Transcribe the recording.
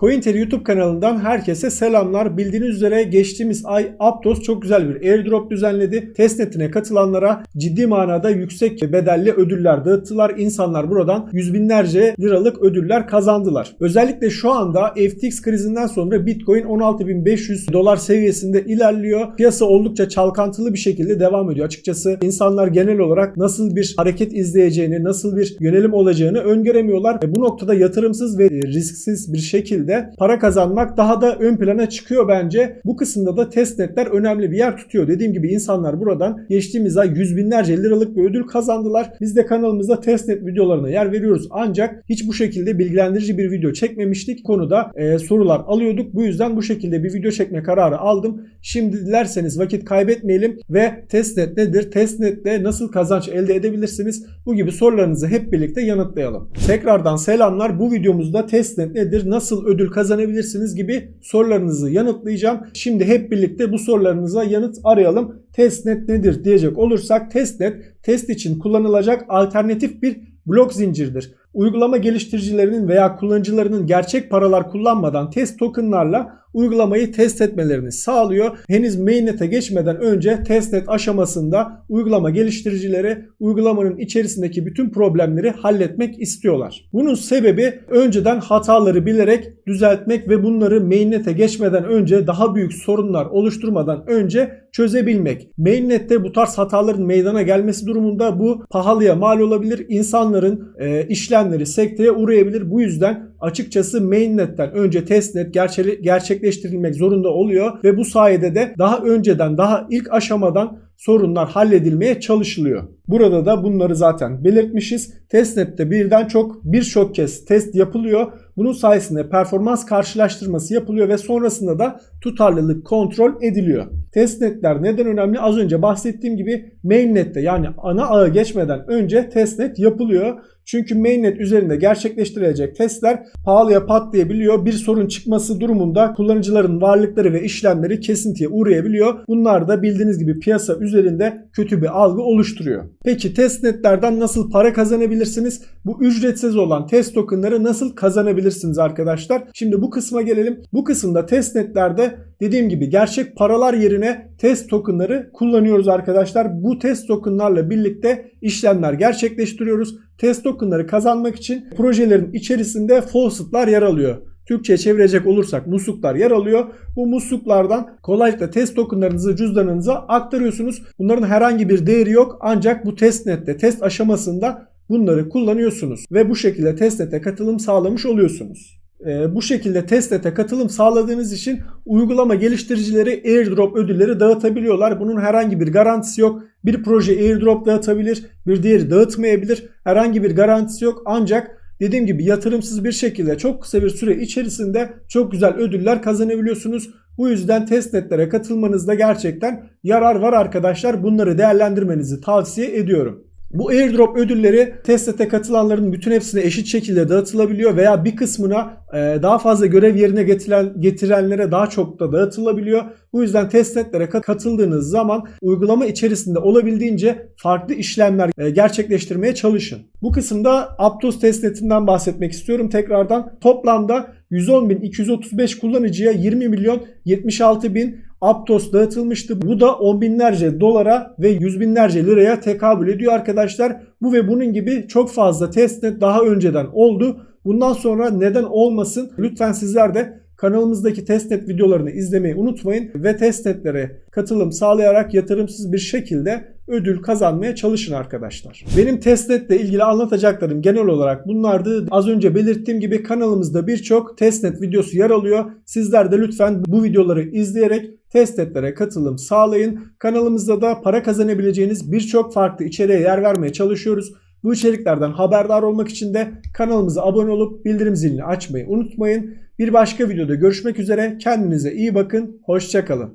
CoinTeri YouTube kanalından herkese selamlar. Bildiğiniz üzere geçtiğimiz ay Aptos çok güzel bir airdrop düzenledi. Testnet'ine katılanlara ciddi manada yüksek bedelli ödüller dağıttılar. İnsanlar buradan yüz binlerce liralık ödüller kazandılar. Özellikle şu anda FTX krizinden sonra Bitcoin 16.500 dolar seviyesinde ilerliyor. Piyasa oldukça çalkantılı bir şekilde devam ediyor. Açıkçası insanlar genel olarak nasıl bir hareket izleyeceğini, nasıl bir yönelim olacağını öngöremiyorlar. E bu noktada yatırımsız ve risksiz bir şekilde para kazanmak daha da ön plana çıkıyor bence. Bu kısımda da testnetler önemli bir yer tutuyor. Dediğim gibi insanlar buradan geçtiğimiz ay yüz binlerce liralık bir ödül kazandılar. Biz de kanalımızda testnet videolarına yer veriyoruz. Ancak hiç bu şekilde bilgilendirici bir video çekmemiştik. Konuda e, sorular alıyorduk. Bu yüzden bu şekilde bir video çekme kararı aldım. Şimdi dilerseniz vakit kaybetmeyelim ve testnet nedir? Testnetle nasıl kazanç elde edebilirsiniz? Bu gibi sorularınızı hep birlikte yanıtlayalım. Tekrardan selamlar. Bu videomuzda testnet nedir? Nasıl ödül kazanabilirsiniz gibi sorularınızı yanıtlayacağım. Şimdi hep birlikte bu sorularınıza yanıt arayalım. Testnet nedir diyecek olursak testnet test için kullanılacak alternatif bir blok zincirdir. Uygulama geliştiricilerinin veya kullanıcılarının gerçek paralar kullanmadan test tokenlarla uygulamayı test etmelerini sağlıyor. Henüz mainnet'e geçmeden önce testnet aşamasında uygulama geliştiricileri uygulamanın içerisindeki bütün problemleri halletmek istiyorlar. Bunun sebebi önceden hataları bilerek düzeltmek ve bunları mainnet'e geçmeden önce daha büyük sorunlar oluşturmadan önce çözebilmek. Mainnet'te bu tarz hataların meydana gelmesi durumunda bu pahalıya mal olabilir. İnsanların e, işlemleri sekteye uğrayabilir. Bu yüzden açıkçası mainnet'ten önce testnet gerçek, gerçekleştirilmek zorunda oluyor ve bu sayede de daha önceden daha ilk aşamadan sorunlar halledilmeye çalışılıyor. Burada da bunları zaten belirtmişiz. Testnet'te birden çok birçok kez test yapılıyor. Bunun sayesinde performans karşılaştırması yapılıyor ve sonrasında da tutarlılık kontrol ediliyor. Testnetler neden önemli? Az önce bahsettiğim gibi mainnet'te yani ana ağı geçmeden önce testnet yapılıyor. Çünkü mainnet üzerinde gerçekleştirilecek testler pahalıya patlayabiliyor. Bir sorun çıkması durumunda kullanıcıların varlıkları ve işlemleri kesintiye uğrayabiliyor. Bunlar da bildiğiniz gibi piyasa üzerinde kötü bir algı oluşturuyor. Peki testnetlerden nasıl para kazanabilirsiniz? Bu ücretsiz olan test tokenları nasıl kazanabilirsiniz arkadaşlar? Şimdi bu kısma gelelim. Bu kısımda testnetlerde dediğim gibi gerçek paralar yerine test tokenları kullanıyoruz arkadaşlar. Bu test tokenlarla birlikte işlemler gerçekleştiriyoruz. Test tokenları kazanmak için projelerin içerisinde faucetlar yer alıyor. Türkçe'ye çevirecek olursak musluklar yer alıyor. Bu musluklardan kolaylıkla test tokenlarınızı cüzdanınıza aktarıyorsunuz. Bunların herhangi bir değeri yok ancak bu testnette test aşamasında bunları kullanıyorsunuz ve bu şekilde testnete katılım sağlamış oluyorsunuz. Ee, bu şekilde testnete katılım sağladığınız için uygulama geliştiricileri airdrop ödülleri dağıtabiliyorlar. Bunun herhangi bir garantisi yok. Bir proje airdrop dağıtabilir, bir diğeri dağıtmayabilir. Herhangi bir garantisi yok ancak dediğim gibi yatırımsız bir şekilde çok kısa bir süre içerisinde çok güzel ödüller kazanabiliyorsunuz. Bu yüzden testnetlere katılmanızda gerçekten yarar var arkadaşlar. Bunları değerlendirmenizi tavsiye ediyorum. Bu airdrop ödülleri testnete katılanların bütün hepsine eşit şekilde dağıtılabiliyor veya bir kısmına daha fazla görev yerine getiren, getirenlere daha çok da dağıtılabiliyor. Bu yüzden testnetlere katıldığınız zaman uygulama içerisinde olabildiğince farklı işlemler gerçekleştirmeye çalışın. Bu kısımda Aptos testnetinden bahsetmek istiyorum tekrardan. Toplamda 110.235 kullanıcıya 20 milyon 76 bin Aptos dağıtılmıştı. Bu da on binlerce dolara ve yüz binlerce liraya tekabül ediyor arkadaşlar. Bu ve bunun gibi çok fazla testnet daha önceden oldu. Bundan sonra neden olmasın? Lütfen sizler de kanalımızdaki testnet videolarını izlemeyi unutmayın ve testnetlere katılım sağlayarak yatırımsız bir şekilde ödül kazanmaya çalışın arkadaşlar. Benim testnetle ilgili anlatacaklarım genel olarak bunlardı. Az önce belirttiğim gibi kanalımızda birçok testnet videosu yer alıyor. Sizler de lütfen bu videoları izleyerek testnetlere katılım sağlayın. Kanalımızda da para kazanabileceğiniz birçok farklı içeriğe yer vermeye çalışıyoruz. Bu içeriklerden haberdar olmak için de kanalımıza abone olup bildirim zilini açmayı unutmayın. Bir başka videoda görüşmek üzere. Kendinize iyi bakın. Hoşçakalın.